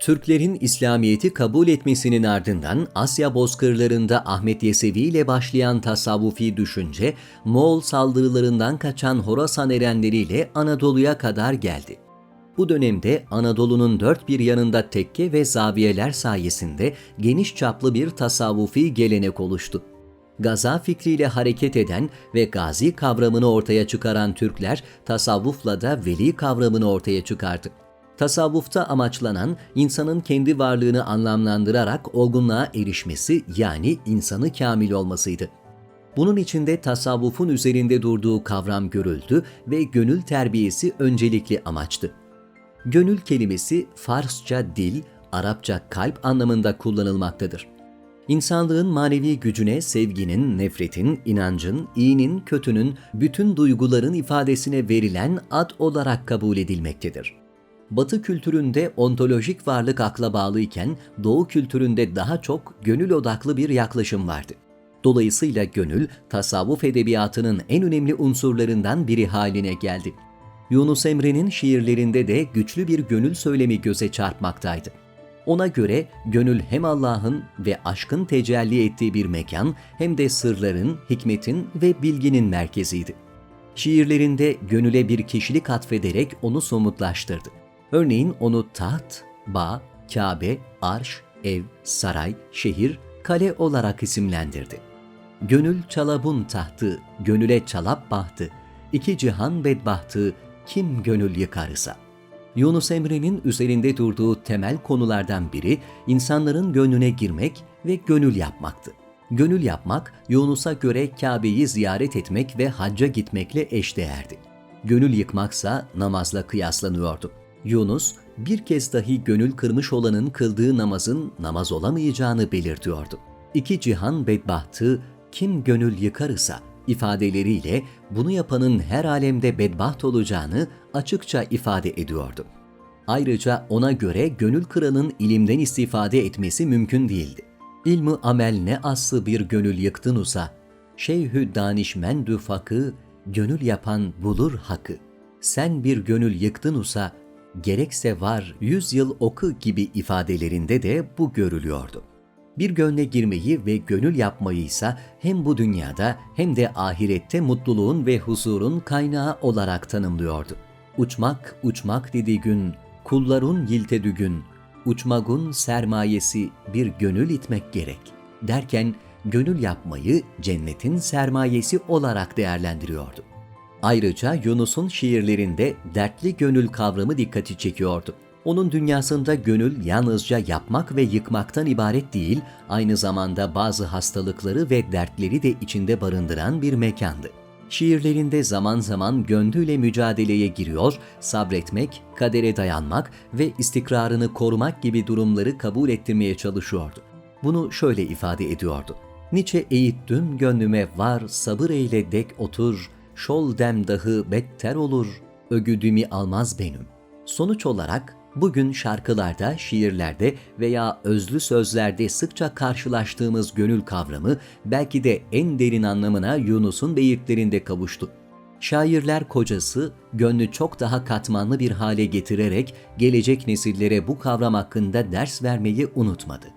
Türklerin İslamiyet'i kabul etmesinin ardından Asya bozkırlarında Ahmet Yesevi ile başlayan tasavvufi düşünce, Moğol saldırılarından kaçan Horasan erenleriyle Anadolu'ya kadar geldi. Bu dönemde Anadolu'nun dört bir yanında tekke ve zaviyeler sayesinde geniş çaplı bir tasavvufi gelenek oluştu. Gaza fikriyle hareket eden ve gazi kavramını ortaya çıkaran Türkler, tasavvufla da veli kavramını ortaya çıkardı. Tasavvufta amaçlanan insanın kendi varlığını anlamlandırarak olgunluğa erişmesi yani insanı kamil olmasıydı. Bunun içinde tasavvufun üzerinde durduğu kavram görüldü ve gönül terbiyesi öncelikli amaçtı. Gönül kelimesi Farsça dil, Arapça kalp anlamında kullanılmaktadır. İnsanlığın manevi gücüne sevginin, nefretin, inancın, iyinin, kötünün, bütün duyguların ifadesine verilen ad olarak kabul edilmektedir. Batı kültüründe ontolojik varlık akla bağlıyken Doğu kültüründe daha çok gönül odaklı bir yaklaşım vardı. Dolayısıyla gönül, tasavvuf edebiyatının en önemli unsurlarından biri haline geldi. Yunus Emre'nin şiirlerinde de güçlü bir gönül söylemi göze çarpmaktaydı. Ona göre gönül hem Allah'ın ve aşkın tecelli ettiği bir mekan hem de sırların, hikmetin ve bilginin merkeziydi. Şiirlerinde gönüle bir kişilik atfederek onu somutlaştırdı. Örneğin onu taht, bağ, kabe, arş, ev, saray, şehir, kale olarak isimlendirdi. Gönül çalabun tahtı, gönüle çalap bahtı, iki cihan bedbahtı, kim gönül yıkarsa. Yunus Emre'nin üzerinde durduğu temel konulardan biri insanların gönlüne girmek ve gönül yapmaktı. Gönül yapmak, Yunus'a göre Kabe'yi ziyaret etmek ve hacca gitmekle eşdeğerdi. Gönül yıkmaksa namazla kıyaslanıyordu. Yunus, bir kez dahi gönül kırmış olanın kıldığı namazın namaz olamayacağını belirtiyordu. İki cihan bedbahtı, kim gönül yıkarsa ifadeleriyle bunu yapanın her alemde bedbaht olacağını açıkça ifade ediyordu. Ayrıca ona göre gönül kıranın ilimden istifade etmesi mümkün değildi. İlmi amel ne aslı bir gönül yıktın usa, şeyhü danişmendü fakı, gönül yapan bulur hakı. Sen bir gönül yıktın usa, gerekse var yüz yıl oku gibi ifadelerinde de bu görülüyordu. Bir gönle girmeyi ve gönül yapmayı ise hem bu dünyada hem de ahirette mutluluğun ve huzurun kaynağı olarak tanımlıyordu. Uçmak, uçmak dedi gün, kullarun yilte dügün, uçmagun sermayesi bir gönül itmek gerek derken gönül yapmayı cennetin sermayesi olarak değerlendiriyordu. Ayrıca Yunus'un şiirlerinde dertli gönül kavramı dikkati çekiyordu. Onun dünyasında gönül yalnızca yapmak ve yıkmaktan ibaret değil, aynı zamanda bazı hastalıkları ve dertleri de içinde barındıran bir mekandı. Şiirlerinde zaman zaman gönlüyle mücadeleye giriyor, sabretmek, kadere dayanmak ve istikrarını korumak gibi durumları kabul ettirmeye çalışıyordu. Bunu şöyle ifade ediyordu. Niçe eğittim gönlüme var, sabır eyle dek otur, şol dem dahı better olur, ögüdümü almaz benim. Sonuç olarak bugün şarkılarda, şiirlerde veya özlü sözlerde sıkça karşılaştığımız gönül kavramı belki de en derin anlamına Yunus'un beyitlerinde kavuştu. Şairler kocası gönlü çok daha katmanlı bir hale getirerek gelecek nesillere bu kavram hakkında ders vermeyi unutmadı.